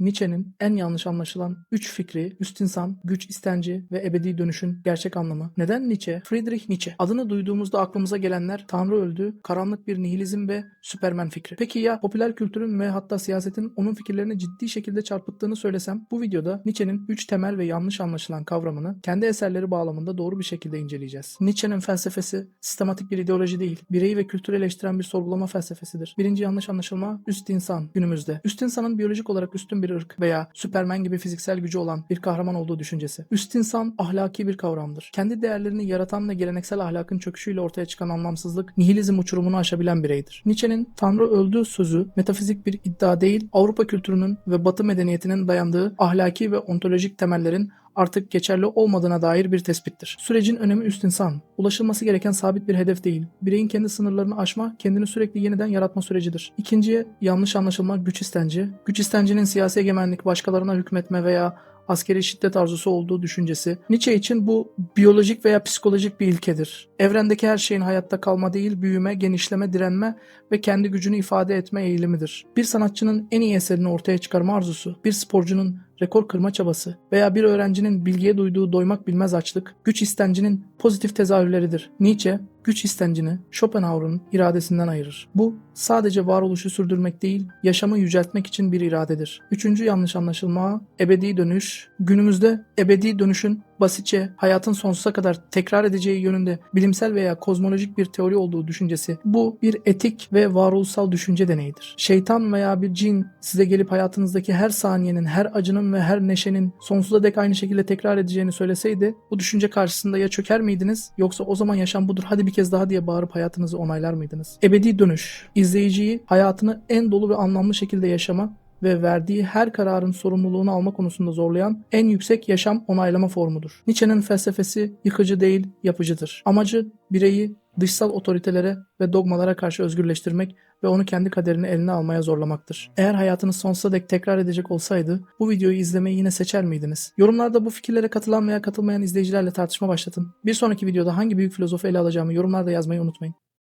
Nietzsche'nin en yanlış anlaşılan üç fikri, üst insan, güç istenci ve ebedi dönüşün gerçek anlamı. Neden Nietzsche? Friedrich Nietzsche. Adını duyduğumuzda aklımıza gelenler Tanrı öldü, karanlık bir nihilizm ve Süpermen fikri. Peki ya popüler kültürün ve hatta siyasetin onun fikirlerini ciddi şekilde çarpıttığını söylesem bu videoda Nietzsche'nin üç temel ve yanlış anlaşılan kavramını kendi eserleri bağlamında doğru bir şekilde inceleyeceğiz. Nietzsche'nin felsefesi sistematik bir ideoloji değil, bireyi ve kültürü eleştiren bir sorgulama felsefesidir. Birinci yanlış anlaşılma üst insan günümüzde. Üst insanın biyolojik olarak üstün bir ırk veya Süpermen gibi fiziksel gücü olan bir kahraman olduğu düşüncesi. Üst insan ahlaki bir kavramdır. Kendi değerlerini yaratan ve geleneksel ahlakın çöküşüyle ortaya çıkan anlamsızlık, nihilizm uçurumunu aşabilen bireydir. Nietzsche'nin Tanrı öldü sözü metafizik bir iddia değil, Avrupa kültürünün ve Batı medeniyetinin dayandığı ahlaki ve ontolojik temellerin artık geçerli olmadığına dair bir tespittir. Sürecin önemi üst insan. Ulaşılması gereken sabit bir hedef değil. Bireyin kendi sınırlarını aşma, kendini sürekli yeniden yaratma sürecidir. İkinciye yanlış anlaşılma güç istenci. Güç istencinin siyasi egemenlik, başkalarına hükmetme veya askeri şiddet arzusu olduğu düşüncesi. Nietzsche için bu biyolojik veya psikolojik bir ilkedir. Evrendeki her şeyin hayatta kalma değil, büyüme, genişleme, direnme ve kendi gücünü ifade etme eğilimidir. Bir sanatçının en iyi eserini ortaya çıkarma arzusu, bir sporcunun rekor kırma çabası veya bir öğrencinin bilgiye duyduğu doymak bilmez açlık, güç istencinin pozitif tezahürleridir. Nietzsche, güç istencini Schopenhauer'un iradesinden ayırır. Bu sadece varoluşu sürdürmek değil, yaşamı yüceltmek için bir iradedir. Üçüncü yanlış anlaşılma, ebedi dönüş. Günümüzde ebedi dönüşün basitçe hayatın sonsuza kadar tekrar edeceği yönünde bilimsel veya kozmolojik bir teori olduğu düşüncesi. Bu bir etik ve varoluşsal düşünce deneyidir. Şeytan veya bir cin size gelip hayatınızdaki her saniyenin, her acının ve her neşenin sonsuza dek aynı şekilde tekrar edeceğini söyleseydi bu düşünce karşısında ya çöker miydiniz yoksa o zaman yaşam budur hadi bir kez daha diye bağırıp hayatınızı onaylar mıydınız? Ebedi dönüş izleyiciyi hayatını en dolu ve anlamlı şekilde yaşama ve verdiği her kararın sorumluluğunu alma konusunda zorlayan en yüksek yaşam onaylama formudur. Nietzsche'nin felsefesi yıkıcı değil, yapıcıdır. Amacı bireyi dışsal otoritelere ve dogmalara karşı özgürleştirmek ve onu kendi kaderini eline almaya zorlamaktır. Eğer hayatınız sonsuza dek tekrar edecek olsaydı bu videoyu izlemeyi yine seçer miydiniz? Yorumlarda bu fikirlere katılan veya katılmayan izleyicilerle tartışma başlatın. Bir sonraki videoda hangi büyük filozofu ele alacağımı yorumlarda yazmayı unutmayın.